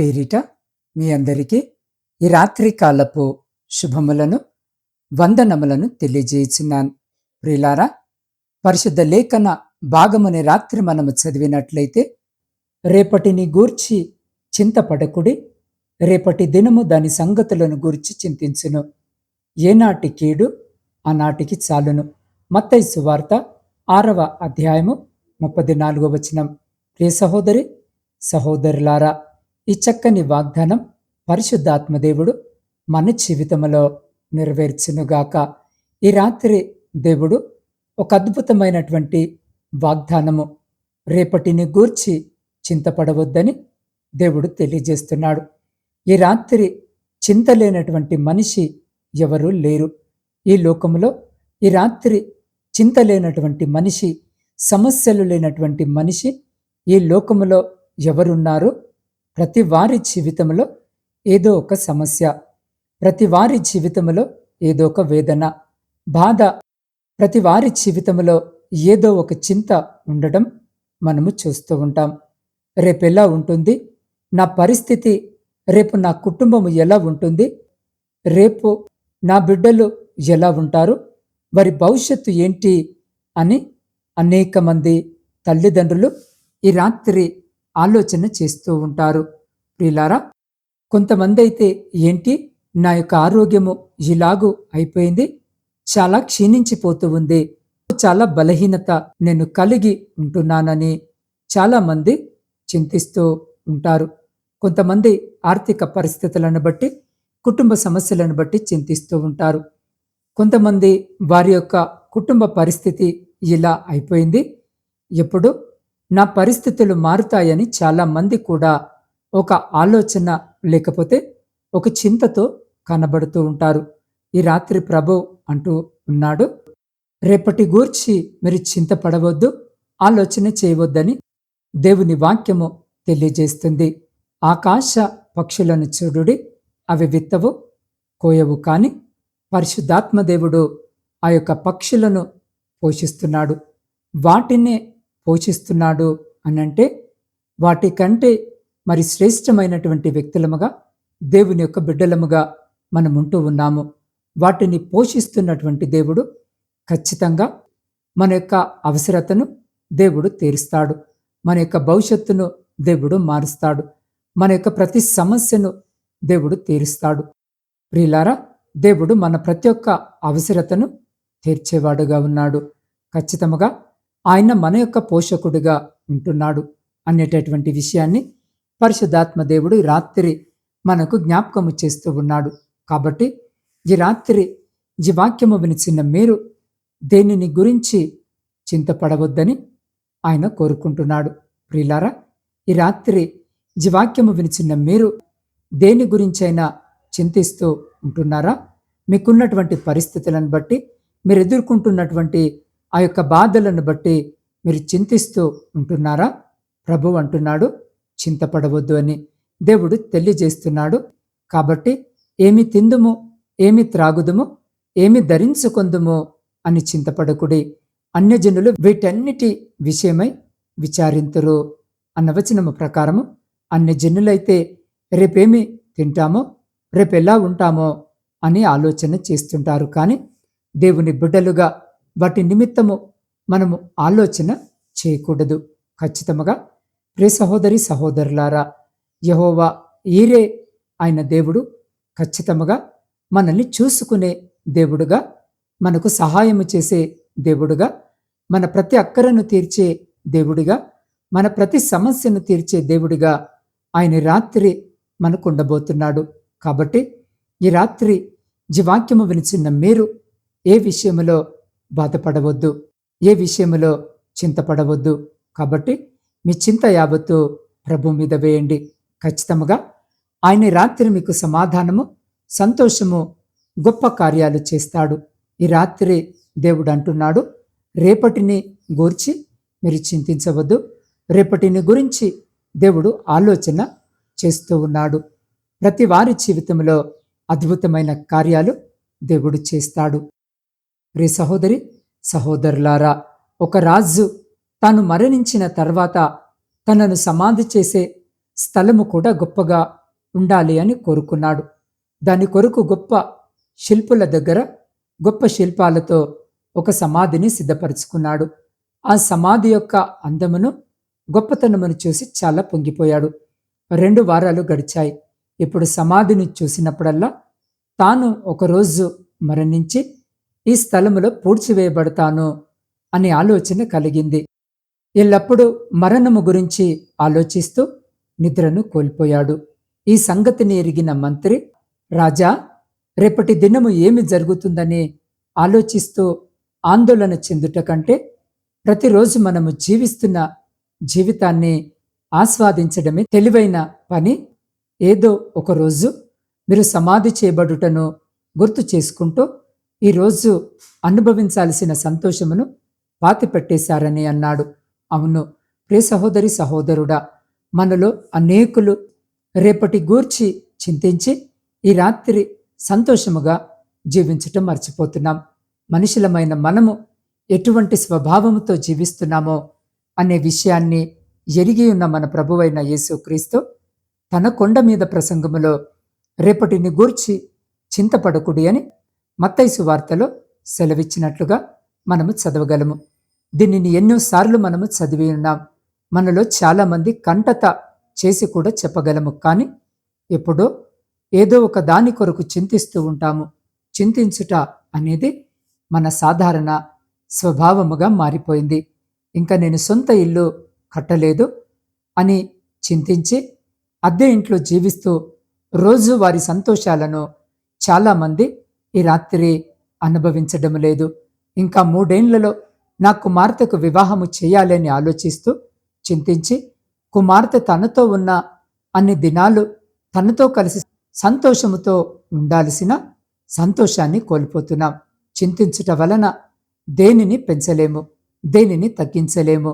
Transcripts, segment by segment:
పేరిట మీ అందరికీ ఈ రాత్రి కాలపు శుభములను వందనములను తెలియజేయుచున్నాను. ప్రిలారా పరిశుద్ధ లేఖన భాగముని రాత్రి మనము చదివినట్లయితే రేపటిని గూర్చి చింతపడకుడి రేపటి దినము దాని సంగతులను గూర్చి చింతించును. ఏనాటి కీడు ఆనాటికి చాలును. మత్తై సువార్త ఆరవ అధ్యాయము ముప్పది నాలుగో వచనం. ప్రియ సహోదరి సహోదరులారా ఈ చక్కని వాగ్దానం పరిశుద్ధాత్మదేవుడు మన జీవితంలో నెరవేర్చునుగాక. ఈ రాత్రి దేవుడు ఒక అద్భుతమైనటువంటి వాగ్దానము రేపటిని గూర్చి చింతపడవద్దని దేవుడు తెలియజేస్తున్నాడు. ఈ రాత్రి చింత లేనటువంటి మనిషి ఎవరూ లేరు. ఈ లోకంలో ఈ రాత్రి చింత లేనటువంటి మనిషి సమస్యలు లేనటువంటి మనిషి ఈ లోకములో ఎవరున్నారు? ప్రతి వారి జీవితంలో ఏదో ఒక సమస్య ప్రతి వారి జీవితంలో ఏదో ఒక వేదన బాధ ప్రతి వారి జీవితంలో ఏదో ఒక చింత ఉండడం మనము చూస్తూ ఉంటాం. రేపు ఎలా ఉంటుంది? నా పరిస్థితి రేపు నా కుటుంబం ఎలా ఉంటుంది? రేపు నా బిడ్డలు ఎలా ఉంటారు? వారి భవిష్యత్తు ఏంటి? అని అనేక మంది తల్లిదండ్రులు ఈ రాత్రి ఆలోచన చేస్తూ ఉంటారు. ప్రిలారా కొంతమంది అయితే ఏంటి నా యొక్క ఆరోగ్యము ఇలాగూ అయిపోయింది చాలా క్షీణించిపోతూ ఉంది చాలా బలహీనత నేను కలిగి ఉంటున్నానని చాలామంది చింతిస్తూ ఉంటారు. కొంతమంది ఆర్థిక పరిస్థితులను బట్టి కుటుంబ సమస్యలను బట్టి చింతిస్తూ ఉంటారు. కొంతమంది వారి యొక్క కుటుంబ పరిస్థితి ఇలా అయిపోయింది ఎప్పుడు నా పరిస్థితులు మారుతాయని చాలామంది కూడా ఒక ఆలోచన లేకపోతే ఒక చింతతో కనబడుతూ ఉంటారు. ఈ రాత్రి ప్రభు అంటూ ఉన్నాడు రేపటి గూర్చి మీరు చింతపడవద్దు ఆలోచన చేయవద్దని దేవుని వాక్యము తెలియజేస్తుంది. ఆకాశ పక్షులను చూడుడి అవి విత్తవు కోయవు కాని పరిశుద్ధాత్మదేవుడు ఆ యొక్క పక్షులను పోషిస్తున్నాడు. వాటినే పోషిస్తున్నాడు అనంటే వాటి కంటే మరి శ్రేష్టమైనటువంటి వ్యక్తులముగా దేవుని యొక్క బిడ్డలముగా మనం ఉంటూ ఉన్నాము. వాటిని పోషిస్తున్నటువంటి దేవుడు ఖచ్చితంగా మన యొక్క అవసరతను దేవుడు తీరుస్తాడు. మన యొక్క భవిష్యత్తును దేవుడు మారుస్తాడు. మన యొక్క ప్రతి సమస్యను దేవుడు తీరుస్తాడు. ప్రియులారా దేవుడు మన ప్రతి ఒక్క అవసరతను తీర్చేవాడుగా ఉన్నాడు. ఖచ్చితంగా ఆయన మన యొక్క పోషకుడిగా ఉంటున్నాడు అనేటటువంటి విషయాన్ని పరిశుద్ధాత్మ దేవుడు రాత్రి మనకు జ్ఞాపకము చేస్తూ ఉన్నాడు. కాబట్టి ఈ రాత్రి ఈ వాక్యము వినిచిన మీరు దేనిని గురించి చింతపడవద్దని ఆయన కోరుకుంటున్నాడు. ప్రిలారా ఈ రాత్రి ఈ వాక్యము వినిచిన మీరు దేని గురించైనా చింతిస్తూ ఉంటున్నారా? మీకున్నటువంటి పరిస్థితులను బట్టి మీరు ఎదుర్కొంటున్నటువంటి ఆ యొక్క బాధలను బట్టి మీరు చింతిస్తూ ఉంటున్నారా? ప్రభు అంటున్నాడు చింతపడవద్దు అని దేవుడు తెలియజేస్తున్నాడు. కాబట్టి ఏమి తిందుము ఏమి త్రాగుదుము ఏమి ధరించుకొందుము అని చింతపడకుడి. అన్యజనులు వీటన్నిటి విషయమై విచారింతురు అన్న వచనము ప్రకారము అన్యజనులైతే రేపేమి తింటామో రేపెలా ఉంటామో అని ఆలోచన చేస్తుంటారు. కానీ దేవుని బిడ్డలుగా వాటి నిమిత్తము మనము ఆలోచన చేయకూడదు. ఖచ్చితంగా ప్రే సహోదరి సహోదరులారా యహోవా ఈరే ఆయన దేవుడు ఖచ్చితంగా మనల్ని చూసుకునే దేవుడుగా మనకు సహాయము చేసే దేవుడుగా మన ప్రతి అక్కరను తీర్చే దేవుడిగా మన ప్రతి సమస్యను తీర్చే దేవుడిగా ఆయన రాత్రి మనకు ఉండబోతున్నాడు. కాబట్టి ఈ రాత్రి జీవాక్యము వినిచిన్న మీరు ఏ విషయంలో బాధపడవద్దు. ఏ విషయంలో చింతపడవద్దు. కాబట్టి మీ చింత యావత్తు ప్రభు మీద వేయండి. ఖచ్చితంగా ఆయన రాత్రి మీకు సమాధానము సంతోషము గొప్ప కార్యాలు చేస్తాడు. ఈ రాత్రి దేవుడు అంటున్నాడు రేపటిని గూర్చి మీరు చింతించవద్దు. రేపటిని గురించి దేవుడు ఆలోచన చేస్తూ ఉన్నాడు. ప్రతి వారి జీవితంలో అద్భుతమైన కార్యాలు దేవుడు చేస్తాడు. రే సహోదరి సహోదరులారా ఒక రాజు తాను మరణించిన తర్వాత తనను సమాధి చేసే స్థలము కూడా గొప్పగా ఉండాలి అని కోరుకున్నాడు. దాని కొరకు గొప్ప శిల్పుల దగ్గర గొప్ప శిల్పాలతో ఒక సమాధిని సిద్ధపరుచుకున్నాడు. ఆ సమాధి యొక్క అందమును గొప్పతనమును చూసి చాలా పొంగిపోయాడు. రెండు వారాలు గడిచాయి. ఇప్పుడు సమాధిని చూసినప్పుడల్లా తాను ఒకరోజు మరణించి ఈ స్థలములో పూడ్చివేయబడతాను అనే ఆలోచన కలిగింది. ఎల్లప్పుడూ మరణము గురించి ఆలోచిస్తూ నిద్రను కోల్పోయాడు. ఈ సంగతిని ఎరిగిన మంత్రి రాజా రేపటి దినము ఏమి జరుగుతుందని ఆలోచిస్తూ ఆందోళన చెందుట కంటే ప్రతిరోజు మనము జీవిస్తున్న జీవితాన్ని ఆస్వాదించడమే తెలివైన పని. ఏదో ఒకరోజు మీరు సమాధి చేయబడుటను గుర్తు చేసుకుంటూ ఈరోజు అనుభవించాల్సిన సంతోషమును పాతిపెట్టేశారని అన్నాడు. అవును ప్రియ సహోదరి సహోదరుడా మనలో అనేకులు రేపటి గూర్చి చింతించి ఈ రాత్రి సంతోషముగా జీవించటం మర్చిపోతున్నాం. మనుషులమైన మనము ఎటువంటి స్వభావముతో జీవిస్తున్నామో అనే విషయాన్ని ఎరిగి ఉన్న మన ప్రభువైన యేసుక్రీస్తు తన కొండ మీద ప్రసంగములో రేపటిని గూర్చి చింతపడకుడి అని మత్తైసు వార్తలో సెలవిచ్చినట్లుగా మనము చదవగలము. దీనిని ఎన్నోసార్లు మనము చదివి ఉన్నాం. మనలో చాలామంది కంటత చేసి కూడా చెప్పగలము. కానీ ఎప్పుడో ఏదో ఒక దాని కొరకు చింతిస్తూ ఉంటాము. చింతించుట అనేది మన సాధారణ స్వభావముగా మారిపోయింది. ఇంకా నేను సొంత ఇల్లు కట్టలేదు అని చింతించి అద్దె ఇంట్లో జీవిస్తూ రోజు వారి సంతోషాలను చాలామంది ఈ రాత్రి అనుభవించడం లేదు. ఇంకా మూడేండ్లలో నా కుమార్తెకు వివాహము చేయాలని ఆలోచిస్తూ చింతించి కుమార్తె తనతో ఉన్న అన్ని దినాలు తనతో కలిసి సంతోషముతో ఉండాల్సిన సంతోషాన్ని కోల్పోతున్నాం. చింతించుట వలన దేనిని పెంచలేము దేనిని తగ్గించలేము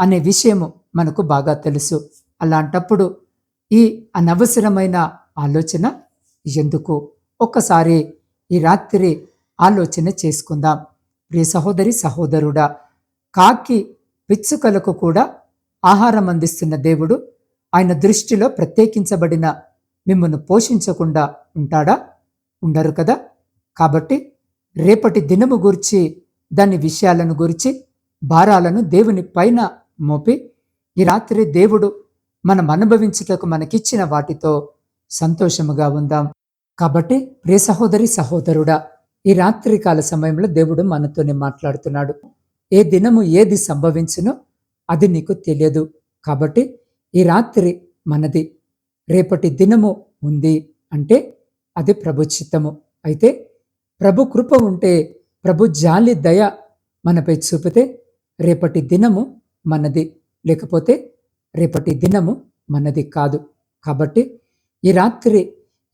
అనే విషయము మనకు బాగా తెలుసు. అలాంటప్పుడు ఈ అనవసరమైన ఆలోచన ఎందుకు? ఒక్కసారి ఈ రాత్రి ఆలోచన చేసుకుందాం. ప్రియ సహోదరి సహోదరుడా కాకి పిచ్చుకలకు కూడా ఆహారం అందిస్తున్న దేవుడు ఆయన దృష్టిలో ప్రత్యేకించబడిన మిమ్మల్ని పోషించకుండా ఉంటాడా? ఉండరు కదా? కాబట్టి రేపటి దినము గురించి దాని విషయాలను గురించి భారాలను దేవుని పైన మోపి ఈ రాత్రి దేవుడు మనం అనుభవించుటకు మనకిచ్చిన వాటితో సంతోషముగా ఉందాం. కాబట్టి ప్రియ సహోదరి సహోదరుడా ఈ రాత్రి కాల సమయంలో దేవుడు మనతోనే మాట్లాడుతున్నాడు. ఏ దినము ఏది సంభవించునో అది నీకు తెలియదు. కాబట్టి ఈ రాత్రి మనది రేపటి దినము ఉంది అంటే అది ప్రభు చిత్తము. అయితే ప్రభు కృప ఉంటే ప్రభు జాలి దయ మనపై చూపితే రేపటి దినము మనది. లేకపోతే రేపటి దినము మనది కాదు. కాబట్టి ఈ రాత్రి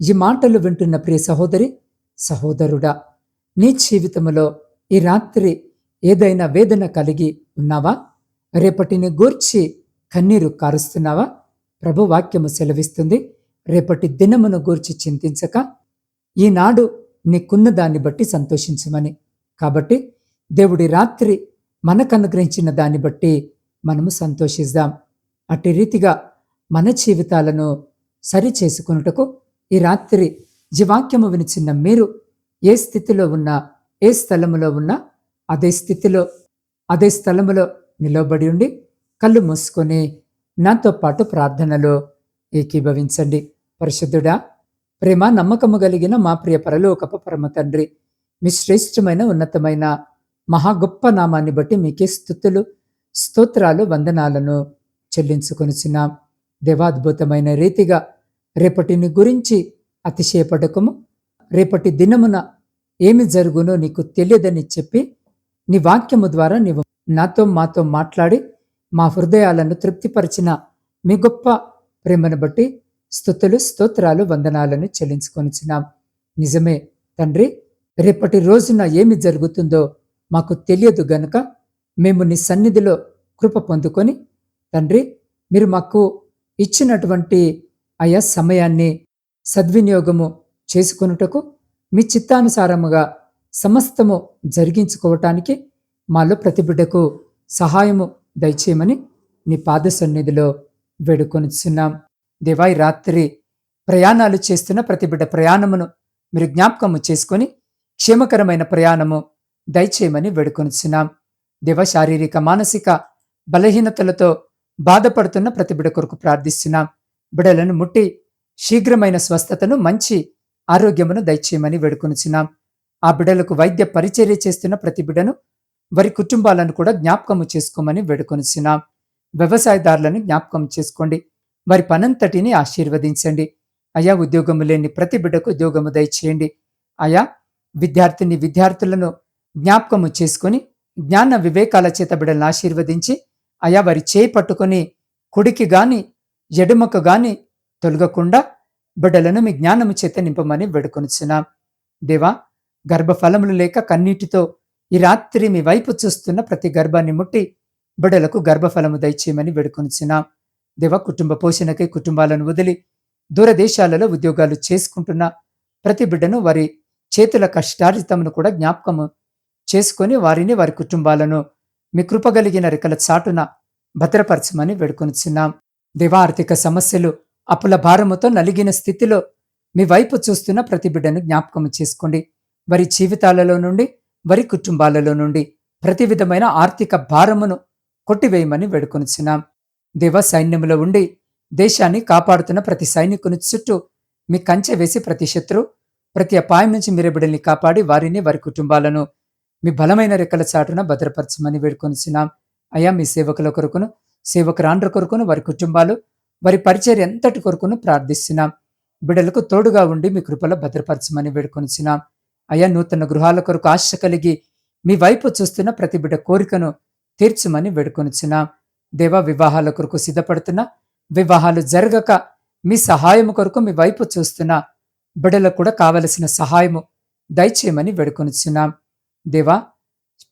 ఈ మాటలు వింటున్న ప్రియ సహోదరి సహోదరుడా నీ జీవితంలో ఈ రాత్రి ఏదైనా వేదన కలిగి ఉన్నావా? రేపటిని గూర్చి కన్నీరు కారుస్తున్నావా? ప్రభు వాక్యము సెలవిస్తుంది. రేపటి దినమును గూర్చి చింతించక ఈనాడు నీకున్న దాన్ని బట్టి సంతోషించమని. కాబట్టి దేవుడి రాత్రి మనకు అనుగ్రహించిన దాన్ని బట్టి మనము సంతోషిద్దాం. అట్టి రీతిగా మన జీవితాలను సరి చేసుకున్నటకు ఈ రాత్రి జీవాక్యము వినిచిన్న మీరు ఏ స్థితిలో ఉన్నా ఏ స్థలములో ఉన్నా అదే స్థితిలో అదే స్థలములో నిలబడి ఉండి కళ్ళు మూసుకొని నాతో పాటు ప్రార్థనలో ఏకీభవించండి. పరిశుద్ధుడా ప్రేమ నమ్మకము కలిగిన మా ప్రియ పరలోకపు పరమ తండ్రి మీ శ్రేష్టమైన ఉన్నతమైన మహా గొప్ప నామాన్ని బట్టి మీకే స్థుతులు స్తోత్రాలు వందనాలను చెల్లించుకొనిచున్నాం. దేవాద్భుతమైన రీతిగా రేపటిని గురించి అతిశయపడకము. రేపటి దినమున ఏమి జరుగునో నీకు తెలియదని చెప్పి నీ వాక్యము ద్వారా నీవు నాతో మాతో మాట్లాడి మా హృదయాలను తృప్తిపరిచిన మీ గొప్ప ప్రేమను బట్టి స్థుతులు స్తోత్రాలు వందనాలను చెల్లించుకొనిచ్చినాం నిజమే తండ్రి రేపటి రోజున ఏమి జరుగుతుందో మాకు తెలియదు గనుక మేము నీ సన్నిధిలో కృప పొందుకొని తండ్రి మీరు మాకు ఇచ్చినటువంటి ఆయా సమయాన్ని సద్వినియోగము చేసుకొనుటకు మీ చిత్తానుసారముగా సమస్తము జరిగించుకోవటానికి మాలో ప్రతిబిడ్డకు సహాయము దయచేయమని నీ పాద సన్నిధిలో వేడుకొనిచున్నాం. దేవాయి రాత్రి ప్రయాణాలు చేస్తున్న ప్రతిబిడ్డ ప్రయాణమును మీరు జ్ఞాపకము చేసుకొని క్షేమకరమైన ప్రయాణము దయచేయమని వేడుకొనిచున్నాం. దేవ శారీరక మానసిక బలహీనతలతో బాధపడుతున్న ప్రతిబిడ కొరకు ప్రార్థిస్తున్నాం. బిడలను ముట్టి శీఘ్రమైన స్వస్థతను మంచి ఆరోగ్యమును దయచేయమని వేడుకొనిచున్నాం. ఆ బిడలకు వైద్య పరిచర్య చేస్తున్న ప్రతి బిడను వారి కుటుంబాలను కూడా జ్ఞాపకము చేసుకోమని వేడుకొనిచున్నాం. వ్యవసాయదారులను జ్ఞాపకం చేసుకోండి. వారి పనంతటిని ఆశీర్వదించండి. అయా ఉద్యోగము లేని ప్రతి బిడ్డకు ఉద్యోగము దయచేయండి. అయా విద్యార్థిని విద్యార్థులను జ్ఞాపకము చేసుకొని జ్ఞాన వివేకాల చేత బిడ్డలను ఆశీర్వదించి అయా వారి చేయి పట్టుకొని కుడికి గాని ఎడుమకు గాని తొలగకుండా బిడ్డలను మీ జ్ఞానము చేత నింపమని వేడుకొనిచున్నాం. దేవా గర్భఫలములు లేక కన్నీటితో ఈ రాత్రి మీ వైపు చూస్తున్న ప్రతి గర్భాన్ని ముట్టి బిడ్డలకు గర్భఫలము దయచేయమని వేడుకొనిచున్నాం. దేవ కుటుంబ పోషణకై కుటుంబాలను వదిలి దూరదేశాలలో ఉద్యోగాలు చేసుకుంటున్న ప్రతి బిడ్డను వారి చేతుల కష్టార్జితమును కూడా జ్ఞాపకము చేసుకొని వారిని వారి కుటుంబాలను మీ కృపగలిగిన రెక్కల చాటున భద్రపరచమని వేడుకొనిచున్నాం. దివార్థిక సమస్యలు అప్పుల భారముతో నలిగిన స్థితిలో మీ వైపు చూస్తున్న ప్రతి బిడ్డను జ్ఞాపకం చేసుకోండి. వారి జీవితాలలో నుండి వారి కుటుంబాలలో నుండి ప్రతి విధమైన ఆర్థిక భారమును కొట్టివేయమని వేడుకొనిచున్నాం. దేవ సైన్యములో ఉండి దేశాన్ని కాపాడుతున్న ప్రతి సైనికుని చుట్టూ మీ కంచె వేసి ప్రతి శత్రు ప్రతి అపాయం నుంచి మీరే బిడ్డల్ని కాపాడి వారిని వారి కుటుంబాలను మీ బలమైన రెక్కల చాటున భద్రపరచమని వేడుకొనిచున్నాం. అయ్యా మీ సేవకుల కొరకును సేవకురాండ్ర కొరకును వారి కుటుంబాలు వారి పరిచర్య ఎంతటి కొరకును ప్రార్థిస్తున్నాం. బిడలకు తోడుగా ఉండి మీ కృపలో భద్రపరచమని వేడుకొనిచున్నాం. అయ్యా నూతన గృహాల కొరకు ఆశ కలిగి మీ వైపు చూస్తున్న ప్రతి బిడ్డ కోరికను తీర్చమని వేడుకొనిచున్నాం. దేవ వివాహాల కొరకు సిద్ధపడుతున్న వివాహాలు జరగక మీ సహాయము కొరకు మీ వైపు చూస్తున్న బిడలకు కూడా కావలసిన సహాయము దయచేయమని వేడుకొనిచున్నాం. దేవా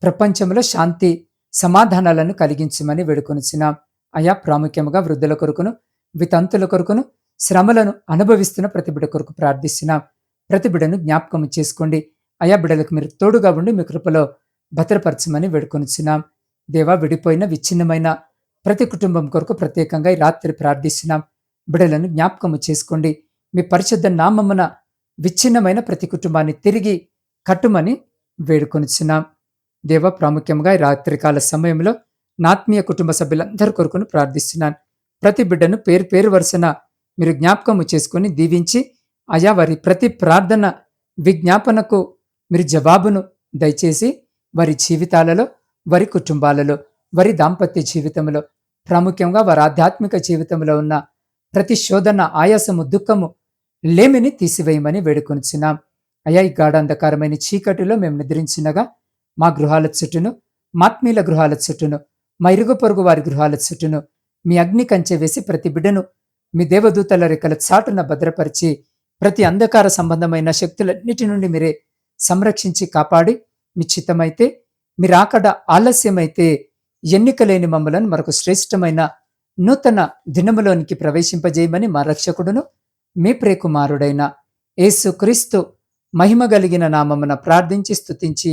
ప్రపంచంలో శాంతి సమాధానాలను కలిగించమని వేడుకొనిచున్నాం. అయా ప్రాముఖ్యముగా వృద్ధుల కొరకును వితంతుల కొరకును శ్రమలను అనుభవిస్తున్న ప్రతిబిడ కొరకు ప్రార్థిస్తున్నాం. ప్రతి బిడను జ్ఞాపకం చేసుకోండి. అయా బిడలకు మీరు తోడుగా ఉండి మీ కృపలో భద్రపరచమని వేడుకొనిచున్నాం. దేవా విడిపోయిన విచ్ఛిన్నమైన ప్రతి కుటుంబం కొరకు ప్రత్యేకంగా ఈ రాత్రి ప్రార్థిస్తున్నాం. బిడలను జ్ఞాపకము చేసుకోండి. మీ పరిశుద్ధ నామమున విచ్ఛిన్నమైన ప్రతి కుటుంబాన్ని తిరిగి కట్టుమని వేడుకొనిచున్నాం. దేవ ప్రాముఖ్యంగా ఈ రాత్రికాల సమయంలో నాత్మీయ కుటుంబ సభ్యులందరి కొరకును ప్రార్థిస్తున్నాను. ప్రతి బిడ్డను పేరు పేరు వరుసన మీరు జ్ఞాపకము చేసుకొని దీవించి అయా వారి ప్రతి ప్రార్థన విజ్ఞాపనకు మీరు జవాబును దయచేసి వారి జీవితాలలో వారి కుటుంబాలలో వారి దాంపత్య జీవితంలో ప్రాముఖ్యంగా వారి ఆధ్యాత్మిక జీవితంలో ఉన్న ప్రతి శోధన ఆయాసము దుఃఖము లేమిని తీసివేయమని వేడుకొనిచున్నాం. అయా ఈ గాఢాంధకారమైన చీకటిలో మేము నిద్రించినగా మా గృహాల చుట్టూను మాత్మీల గృహాల చుట్టూను మా ఇరుగు పొరుగు వారి గృహాల చుట్టూను మీ అగ్ని కంచె వేసి ప్రతి బిడ్డను మీ దేవదూతల రెక్కల చాటున భద్రపరిచి ప్రతి అంధకార సంబంధమైన శక్తులన్నిటి నుండి మీరే సంరక్షించి కాపాడి మీ చిత్తమైతే మీరాకడ ఆలస్యమైతే ఎన్నికలేని మమ్మలను మరొక శ్రేష్టమైన నూతన దినములోనికి ప్రవేశింపజేయమని మా రక్షకుడును మీ ప్రేకుమారుడైన యేసుక్రీస్తు మహిమ కలిగిన నామమున ప్రార్థించి స్తుతించి